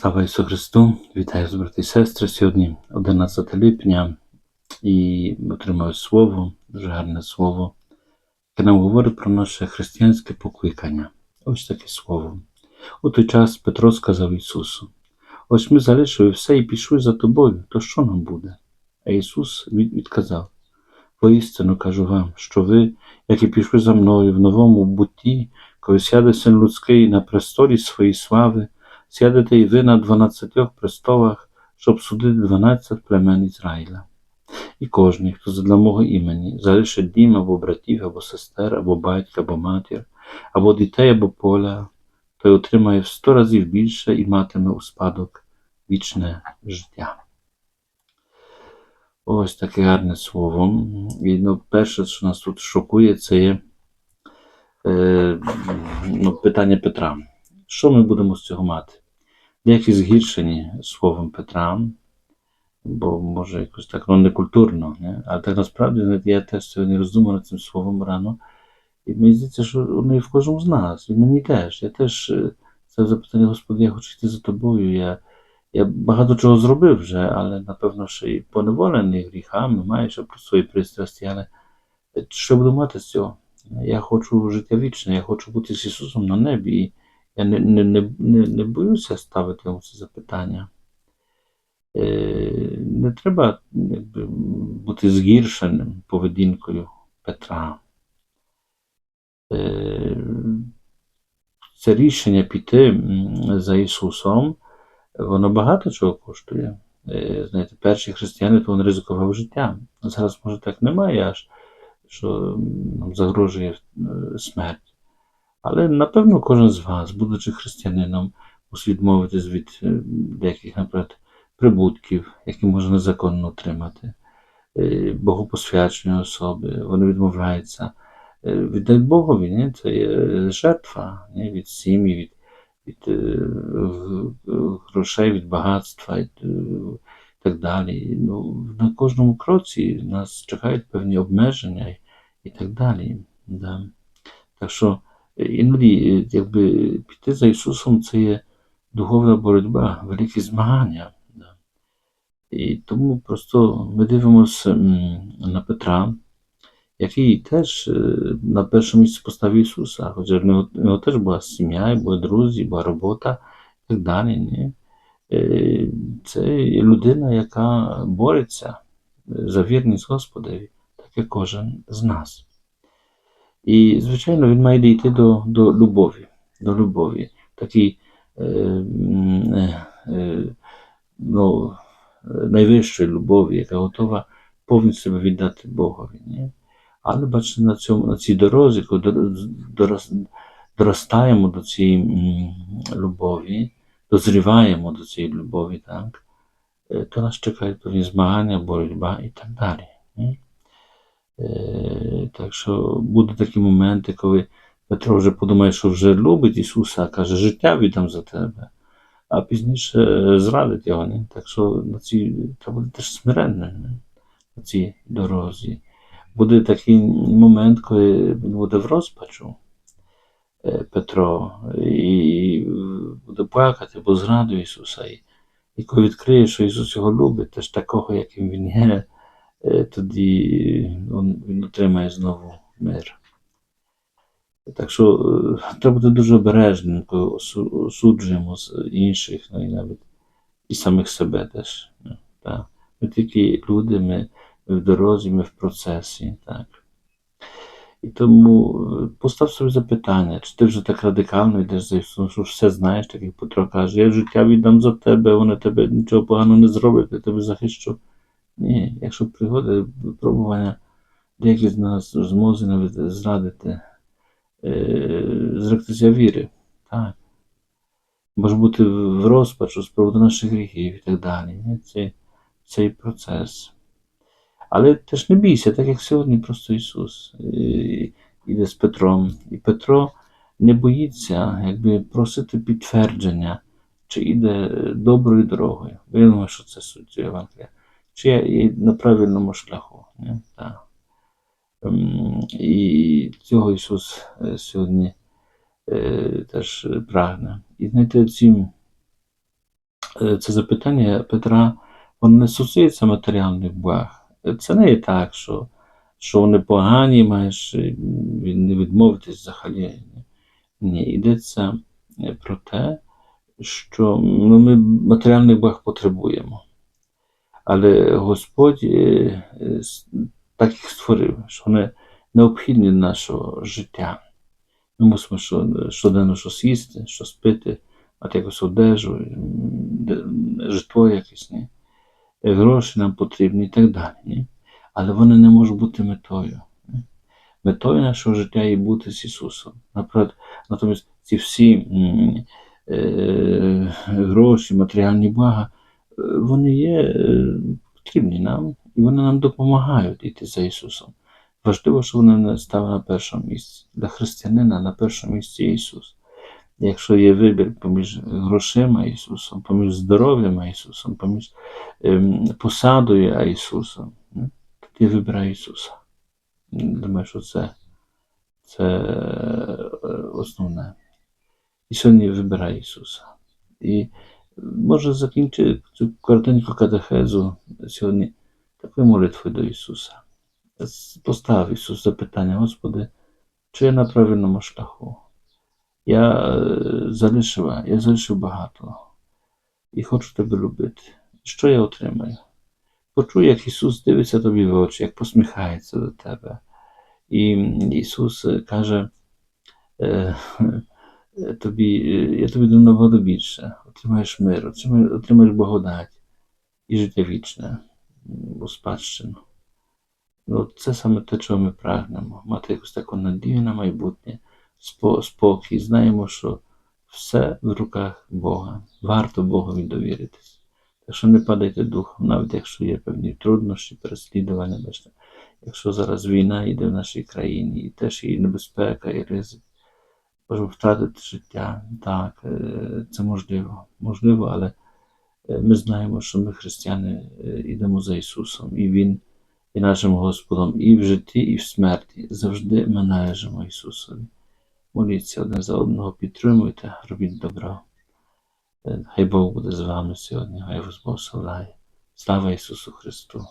Слава Ісусу Христу! Вітаю вас, брати і сестри. Сьогодні 11 липня і отримаю слово, дуже гарне слово, яке нам говорить про наше християнське покликання. Ось таке слово. У той час Петро сказав Ісусу: Ось ми залишили все і пішли за тобою, то що нам буде? А Ісус від- відказав: Воістину кажу вам, що ви, які пішли за мною в новому бутті, коли сяде син людський на престолі своєї слави, сядете і ви на дванадцятьох престолах, щоб судити дванадцять племен Ізраїля. І кожний, хто задля мого імені залишить дім або братів, або сестер, або батька, або матір, або дітей, або поля, той отримає в сто разів більше і матиме у спадок вічне життя. Ось таке гарне слово. І ну, перше, що нас тут шокує, це є е, ну, питання Петра. Що ми будемо з цього мати? Деякі згіршені словом Петра, бо може якось так ну, некультурно, не? а так насправді я теж сьогодні роздумав над цим словом рано. І мені здається, що воно і в кожному з нас, і мені теж. Я теж е, це запитання, Господи, я хочу йти за тобою. Я, я багато чого зробив вже, але напевно ще й поневолений гріхами, маю ще про свої пристрасті, але що буду мати з цього? Я хочу життя вічне, я хочу бути з Ісусом на небі. І я не, не, не, не, боюся ставити йому це запитання. Е, Не треба бути згіршеним поведінкою Петра. Е, Це рішення піти за Ісусом, воно багато чого коштує. Е, Знаєте, перші християни то вони ризикували життям. Зараз, може, так немає, аж що нам загрожує смерть. Але напевно кожен з вас, будучи християнином, мусить відмовитись від е, деяких, наприклад, прибутків, які можна незаконно отримати, е, богопосвячені особи, вони відмовляються. Е, Віддають Богові, ні? це є жертва ні? від сім'ї, від, від грошей, від багатства і так далі. Ну, на кожному кроці нас чекають певні обмеження і так далі. Да. Так що іноді, е, якби піти за Ісусом, це є духовна боротьба, великі змагання. І тому просто ми дивимося на Петра, який теж е, на першому місці поставив Ісуса, хоча в нього, в нього теж була сім'я, були друзі, була робота і так далі. Ні? Е, Це людина, яка бореться за вірність Господеві, так як кожен з нас. І, звичайно, він має дійти до, до любові, до любові, такій е, е, е, ну, найвищої любові, яка готова повністю себе віддати Богові. Ні? Але бачите, на, цьому, на цій дорозі, коли дорос- доростаємо до цієї любові, дозріваємо до цієї любові, так, е, то нас чекають певні змагання, боротьба і так далі. Ні? Е, Так що будуть такі моменти, коли Петро вже подумає, що вже любить Ісуса, а каже, життя віддам за тебе, а пізніше е, зрадить його. Не? Так що на цій треба бути теж смиренним не? на цій дорозі. Буде такий момент, коли він буде в розпачу, е, Петро, і буде плакати, бо зрадує Ісуса. І, коли відкриє, що Ісус його любить, теж такого, яким Він є, тоді він, він отримає знову мир. Так що е, треба бути дуже обережним, коли осуджуємо інших, ну і навіть і самих себе теж. ну, Так. Ми тільки люди, ми в дорозі, ми в процесі. Так. І тому е, постав собі запитання, чи ти вже так радикально йдеш за Ісусом, що все знаєш, так як Петро каже, я життя віддам за тебе, вони тебе нічого поганого не зроблять, я тебе захищу. Ні, якщо приходить випробування, деякі з нас зможе зрадити, е, зректися віри. Так. Може бути в розпачу з приводу наших гріхів і так далі. Цей, цей процес. Але теж не бійся, так як сьогодні просто Ісус е, іде з Петром. І Петро не боїться якби, просити підтвердження, чи йде доброю дорогою. Бо я думаю, що це суть Євангелія. Чи я і на правильному шляху. Не? Так. Ем, І цього Ісус е, сьогодні е, теж прагне. І знаєте, ці е, це запитання Петра, воно не стосується матеріальних благ. Це не є так, що, що вони погані, маєш не відмовитись взагалі. Ні, йдеться про те, що ну, ми матеріальних благ потребуємо. Але Господь е, е, так їх створив, що вони необхідні для нашого життя. Ми мусимо щоденно щось їсти, щось пити, мати якусь одежу, житло якесь, ні? Е, гроші нам потрібні і так далі. Ні? Але вони не можуть бути метою. ні? Метою нашого життя є бути з Ісусом. Наприклад, натомість ці всі е, гроші, матеріальні блага, вони є е, потрібні нам, і вони нам допомагають йти за Ісусом. Важливо, що вони не стали на першому місці. Для християнина на першому місці Ісус. Якщо є вибір поміж грошима Ісусом, поміж здоров'ям Ісусом, поміж ем, посадою Ісусом, м, тоді вибирай Ісуса. Думаю, що це, це е, основне. І сьогодні вибирай Ісуса. І закінчити цю коротеньку катехезу сьогодні такою молитвою до Ісуса. Постав Ісус запитання, Господи, чи я на правильному шляху? Я залишив, я залишив багато і хочу тебе любити. Що я отримаю? Почуй, як Ісус дивиться тобі в очі, як посміхається до тебе. І Ісус каже тобі, е, я тобі дам набагато більше, отримаєш мир, отримаєш, отримаєш благодать і життя вічне у спадщину. Ну, це саме те, чого ми прагнемо, мати якусь таку надію на майбутнє, спокій. Знаємо, що все в руках Бога. Варто Богові довіритись. Так що не падайте духом, навіть якщо є певні труднощі, переслідування, якщо зараз війна йде в нашій країні, і теж є небезпека, і ризик. Втратити життя. Так, е, це можливо. Можливо, але е, ми знаємо, що ми, християни, е, йдемо за Ісусом, і Він і нашим Господом і в житті, і в смерті. Завжди ми належимо Ісусові. Моліться один за одного, підтримуйте, робіть добро. Хай Бог буде з вами сьогодні, хай вас благословляє. Слава Ісусу Христу!